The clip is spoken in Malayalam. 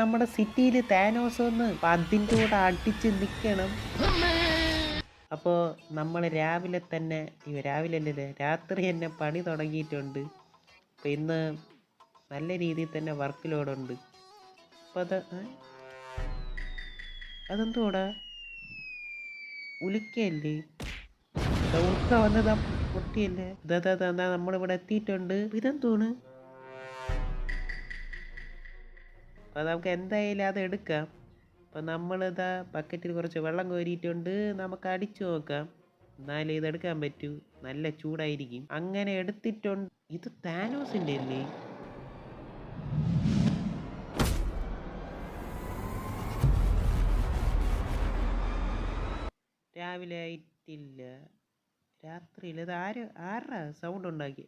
നമ്മുടെ സിറ്റിയിൽ താനോസ് അപ്പൊ അതിന്റെ കൂടെ അടിച്ച് നിൽക്കണം അപ്പോൾ നമ്മൾ രാവിലെ തന്നെ രാവിലെ അല്ലേ രാത്രി തന്നെ പണി തുടങ്ങിയിട്ടുണ്ട്. അപ്പോൾ ഇന്ന് നല്ല രീതിയിൽ തന്നെ വർക്ക് ലോഡുണ്ട് അപ്പോൾ അത് അതെന്തുകൂടെ ദാ ഉൽക്ക വന്നതാ പൊട്ടിയല്ലേ? ഇതാ നമ്മളിവിടെ എത്തിയിട്ടുണ്ട്. ഇതെന്തോണ്? അപ്പോൾ നമുക്ക് എന്തായാലും അത് എടുക്കാം. അപ്പോൾ നമ്മളിതാ ബക്കറ്റിൽ കുറച്ച് വെള്ളം കോരിയിട്ടുണ്ട്. നമുക്ക് അടിച്ചു നോക്കാം. എന്നാലേ ഇത് എടുക്കാൻ പറ്റൂ. നല്ല ചൂടായിരിക്കും. അങ്ങനെ എടുത്തിട്ടുണ്ട്. ഇത് താനോസിന്റെ അല്ലേ? രാവിലെ ആയിട്ടില്ല. രാത്രിയിൽ ഇത് ആര് ആരാ സൗണ്ട് ഉണ്ടാക്കി